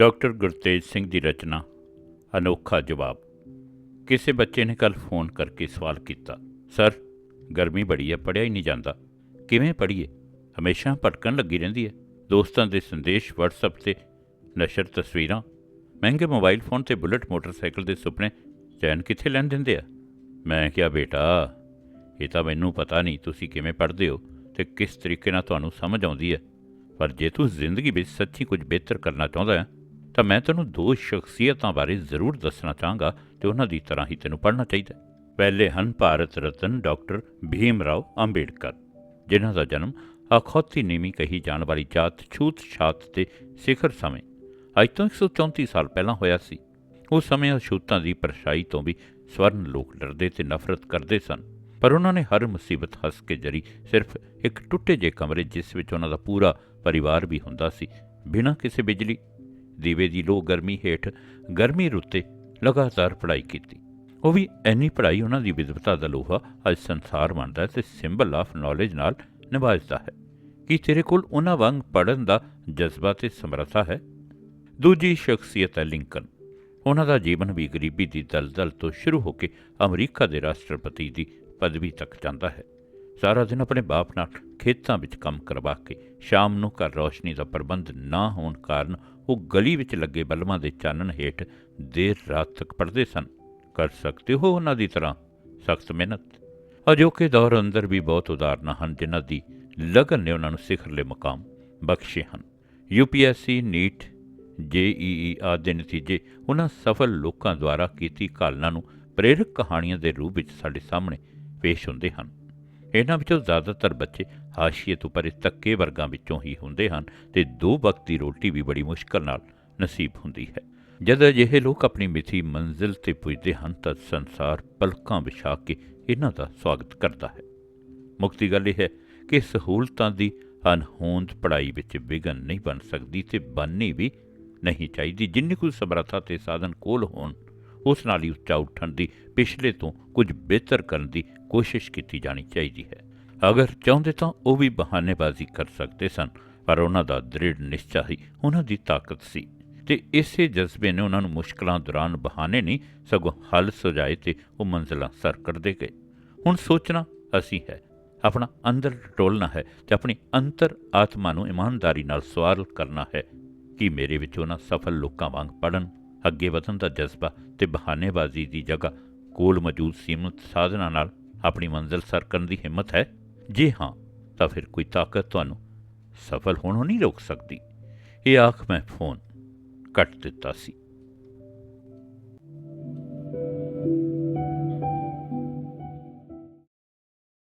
Doctor Gurtej Singh ਦੀ ਰਚਨਾ, ਅਨੋਖਾ ਜਵਾਬ। ਕਿਸੇ ਬੱਚੇ ਨੇ ਕੱਲ ਫੋਨ ਕਰਕੇ ਸਵਾਲ ਕੀਤਾ, ਸਰ, ਗਰਮੀ ਬੜੀ ਹੈ ਪੜਿਆ ਹੀ ਨਹੀਂ ਜਾਂਦਾ। ਕਿਵੇਂ ਪੜ੍ਹੀਏ? ਹਮੇਸ਼ਾ ਭਟਕਣ ਲੱਗੀ ਰਹਿੰਦੀ ਹੈ। ਦੋਸਤਾਂ ਦੇ ਸੰਦੇਸ਼, WhatsApp ਤੇ ਨਸ਼ਰ ਤਸਵੀਰਾਂ। ਮਹਿੰਗੇ ਮੋਬਾਈਲ ਫੋਨ ਤੇ ਬੁਲਟ ਮੋਟਰਸਾਈਕਲ ਦੇ ਸੁਪਨੇ, ਚੈਨ ਕਿੱਥੇ ਲੈਣ ਦਿੰਦੇ ਆ? ਮੈਂ ਕਿਹਾ, ਬੇਟਾ, ਇਹ ਤਾਂ ਮੈਨੂੰ ਪਤਾ ਨਹੀਂ, ਤੁਸੀਂ ਕਿਵੇਂ ਪੜ੍ਹਦੇ ਹੋ ਤੇ ਕਿਸ ਤਰੀਕੇ ਨਾਲ ਤੁਹਾਨੂੰ ਸਮਝ ਆਉਂਦੀ ਹੈ। ਪਰ ਜੇ ਤੂੰ ਜ਼ਿੰਦਗੀ ਵਿੱਚ ਸੱਚੀ ਕੁਝ ਬਿਹਤਰ ਕਰਨਾ ਚਾਹੁੰਦਾ ਹੈ ਤਾਂ ਮੈਂ ਤੈਨੂੰ ਦੋ ਸ਼ਖਸੀਅਤਾਂ ਬਾਰੇ ਜ਼ਰੂਰ ਦੱਸਣਾ ਚਾਹਾਂਗਾ ਤੇ ਉਹਨਾਂ ਦੀ ਤਰ੍ਹਾਂ ਹੀ ਤੈਨੂੰ ਪੜ੍ਹਨਾ ਚਾਹੀਦਾ ਪਹਿਲੇ ਹਨ ਭਾਰਤ ਰਤਨ ਡਾਕਟਰ ਭੀਮ ਰਾਓ ਅੰਬੇਡਕਰ, ਜਿਨ੍ਹਾਂ ਦਾ ਜਨਮ ਅਖੌਤੀ ਨੀਮੀ ਕਹੀ ਜਾਣ ਵਾਲੀ ਜਾਤ ਛੂਤ ਛਾਤ ਤੇ ਸਿਖਰ ਸਮੇਂ, ਅੱਜ ਤੋਂ 134 ਸਾਲ ਪਹਿਲਾਂ ਹੋਇਆ ਸੀ। ਉਸ ਸਮੇਂ ਅਛੂਤਾਂ ਦੀ ਪਰਛਾਈ ਤੋਂ ਵੀ ਸਵਰਨ ਲੋਕ ਡਰਦੇ ਤੇ ਨਫ਼ਰਤ ਕਰਦੇ ਸਨ, ਪਰ ਉਹਨਾਂ ਨੇ ਹਰ ਮੁਸੀਬਤ ਹੱਸ ਕੇ ਜਰੀ ਸਿਰਫ ਇੱਕ ਟੁੱਟੇ ਜਿਹੇ ਕਮਰੇ ਜਿਸ ਵਿੱਚ ਉਹਨਾਂ ਦਾ ਪੂਰਾ ਪਰਿਵਾਰ ਵੀ ਹੁੰਦਾ ਸੀ, ਬਿਨਾਂ ਕਿਸੇ ਬਿਜਲੀ ਦੀਵੇ ਦੀ ਲੋ ਗਰਮੀ ਹੇਠ ਗਰਮੀ ਰੁੱਤੇ ਲਗਾਤਾਰ ਪੜ੍ਹਾਈ ਕੀਤੀ। ਉਹ ਵੀ ਐਨੀ ਪੜ੍ਹਾਈ ਉਹਨਾਂ ਦੀ ਵਿਦਵਤਾ ਦਾ ਲੋਹਾ ਅੱਜ ਸੰਸਾਰ ਬਣਦਾ ਹੈ ਤੇ ਸਿੰਬਲ ਆਫ ਨੌਲੇਜ ਨਾਲ ਨਿਭਾਜਦਾ ਹੈ। ਕੀ ਤੇਰੇ ਕੋਲ ਉਹਨਾਂ ਵਾਂਗ ਪੜ੍ਹਨ ਦਾ ਜਜ਼ਬਾ ਤੇ ਸਮਰੱਥਾ ਹੈ? ਦੂਜੀ ਸ਼ਖਸੀਅਤ ਹੈ ਲਿੰਕਨ। ਉਹਨਾਂ ਦਾ ਜੀਵਨ ਵੀ ਗਰੀਬੀ ਦੀ ਦਲਦਲ ਤੋਂ ਸ਼ੁਰੂ ਹੋ ਕੇ ਅਮਰੀਕਾ ਦੇ ਰਾਸ਼ਟਰਪਤੀ ਦੀ ਪਦਵੀ ਤੱਕ ਜਾਂਦਾ ਹੈ। ਸਾਰਾ ਦਿਨ ਆਪਣੇ ਬਾਪ ਨਾਲ ਖੇਤਾਂ ਵਿੱਚ ਕੰਮ ਕਰਵਾ ਕੇ ਸ਼ਾਮ ਨੂੰ ਘਰ ਰੌਸ਼ਨੀ ਦਾ ਪ੍ਰਬੰਧ ਨਾ ਹੋਣ ਕਾਰਨ ਉਹ ਗਲੀ ਵਿੱਚ ਲੱਗੇ ਬਲਬਾਂ ਦੇ ਚਾਨਣ ਹੇਠ ਦੇਰ ਰਾਤ ਤੱਕ ਪੜ੍ਹਦੇ ਸਨ। ਕਰ ਸਕਦੇ ਹੋ ਉਹਨਾਂ ਦੀ ਤਰ੍ਹਾਂ? ਸਖਤ ਮਿਹਨਤ। ਅਜੋਕੇ ਦੌਰ ਅੰਦਰ ਵੀ ਬਹੁਤ ਉਦਾਹਰਨਾਂ ਹਨ, ਜਿਨ੍ਹਾਂ ਦੀ ਲਗਨ ਨੇ ਉਹਨਾਂ ਨੂੰ ਸਿਖਰਲੇ ਮਕਾਮ ਬਖਸ਼ੇ ਹਨ। ਯੂਪੀਐਸਸੀ ਨੀਟ ਜੇਈਈ ਆਦਿ ਦੇ ਨਤੀਜੇ ਉਹਨਾਂ ਸਫਲ ਲੋਕਾਂ ਦੁਆਰਾ ਕੀਤੀ ਘਾਲਣਾ ਨੂੰ ਪ੍ਰੇਰਕ ਕਹਾਣੀਆਂ ਦੇ ਰੂਪ ਵਿੱਚ ਸਾਡੇ ਸਾਹਮਣੇ ਪੇਸ਼ ਹੁੰਦੇ ਹਨ। ਇਹਨਾਂ ਵਿੱਚੋਂ ਜ਼ਿਆਦਾਤਰ ਬੱਚੇ ਹਾਸ਼ੀਏ ਤੋਂ ਪਰੇ ਤੱਕੇ ਵਰਗਾਂ ਵਿੱਚੋਂ ਹੀ ਹੁੰਦੇ ਹਨ ਤੇ ਦੋ ਵਕਤ ਦੀ ਰੋਟੀ ਵੀ ਬੜੀ ਮੁਸ਼ਕਲ ਨਾਲ ਨਸੀਬ ਹੁੰਦੀ ਹੈ। ਜਦ ਅਜਿਹੇ ਲੋਕ ਆਪਣੀ ਮਿੱਥੀ ਮੰਜ਼ਿਲ ਤੇ ਪੁੱਜਦੇ ਹਨ ਤਾਂ ਸੰਸਾਰ ਪਲਕਾਂ ਵਿਛਾ ਕੇ ਇਹਨਾਂ ਦਾ ਸਵਾਗਤ ਕਰਦਾ ਹੈ। ਮੁਕਤੀ ਗੱਲ ਇਹ ਹੈ ਕਿ ਸਹੂਲਤਾਂ ਦੀ ਅਨਹੋਂਦ ਪੜ੍ਹਾਈ ਵਿੱਚ ਵਿਘਨ ਨਹੀਂ ਬਣ ਸਕਦੀ ਤੇ ਬਣਨੀ ਵੀ ਨਹੀਂ ਚਾਹੀਦੀ। ਜਿੰਨੀ ਕੁ ਸਮਰੱਥਾ ਤੇ ਸਾਧਨ ਕੋਲ ਹੋਣ ਉਸ ਨਾਲ ਹੀ ਉੱਚਾ ਉੱਠਣ ਦੀ, ਪਿਛਲੇ ਤੋਂ ਕੁਝ ਬਿਹਤਰ ਕਰਨ ਦੀ ਕੋਸ਼ਿਸ਼ ਕੀਤੀ ਜਾਣੀ ਚਾਹੀਦੀ ਹੈ। ਅਗਰ ਚਾਹੁੰਦੇ ਤਾਂ ਉਹ ਵੀ ਬਹਾਨੇਬਾਜ਼ੀ ਕਰ ਸਕਦੇ ਸਨ, ਪਰ ਉਹਨਾਂ ਦਾ ਦ੍ਰਿੜ ਨਿਸ਼ਚਾ ਹੀ ਉਹਨਾਂ ਦੀ ਤਾਕਤ ਸੀ ਤੇ ਇਸੇ ਜਜ਼ਬੇ ਨੇ ਉਹਨਾਂ ਨੂੰ ਮੁਸ਼ਕਲਾਂ ਦੌਰਾਨ ਬਹਾਨੇ ਨਹੀਂ, ਸਗੋਂ ਹੱਲ ਸੁਝਾਏ ਤੇ ਉਹ ਮੰਜ਼ਲਾਂ ਸਰ ਕਰਦੇ ਗਏ। ਹੁਣ ਸੋਚਣਾ ਅਸੀਂ ਹੈ, ਆਪਣਾ ਅੰਦਰ ਟੋਲਣਾ ਹੈ ਤੇ ਆਪਣੀ ਅੰਤਰ ਆਤਮਾ ਨੂੰ ਇਮਾਨਦਾਰੀ ਨਾਲ ਸਵਾਲ ਕਰਨਾ ਹੈ ਕਿ ਮੇਰੇ ਵਿੱਚ ਉਹਨਾਂ ਸਫਲ ਲੋਕਾਂ ਵਾਂਗ ਪੜਨ ਅੱਗੇ ਵਧਣ ਦਾ ਜਜ਼ਬਾ ਤੇ ਬਹਾਨੇਬਾਜ਼ੀ ਦੀ ਜਗ੍ਹਾ ਕੋਲ ਮੌਜੂਦ ਸੀਮਤ ਸਾਧਨਾਂ ਨਾਲ ਆਪਣੀ ਮੰਜ਼ਿਲ ਸਰ ਕਰਨ ਦੀ ਹਿੰਮਤ ਹੈ? ਜੇ ਹਾਂ, ਤਾਂ ਫਿਰ ਕੋਈ ਤਾਕਤ ਤੁਹਾਨੂੰ ਸਫਲ ਹੋਣੋਂ ਨਹੀਂ ਰੋਕ ਸਕਦੀ। ਇਹ ਆਖ ਮੈਂ ਫੋਨ ਕੱਟ ਦਿੱਤਾ ਸੀ।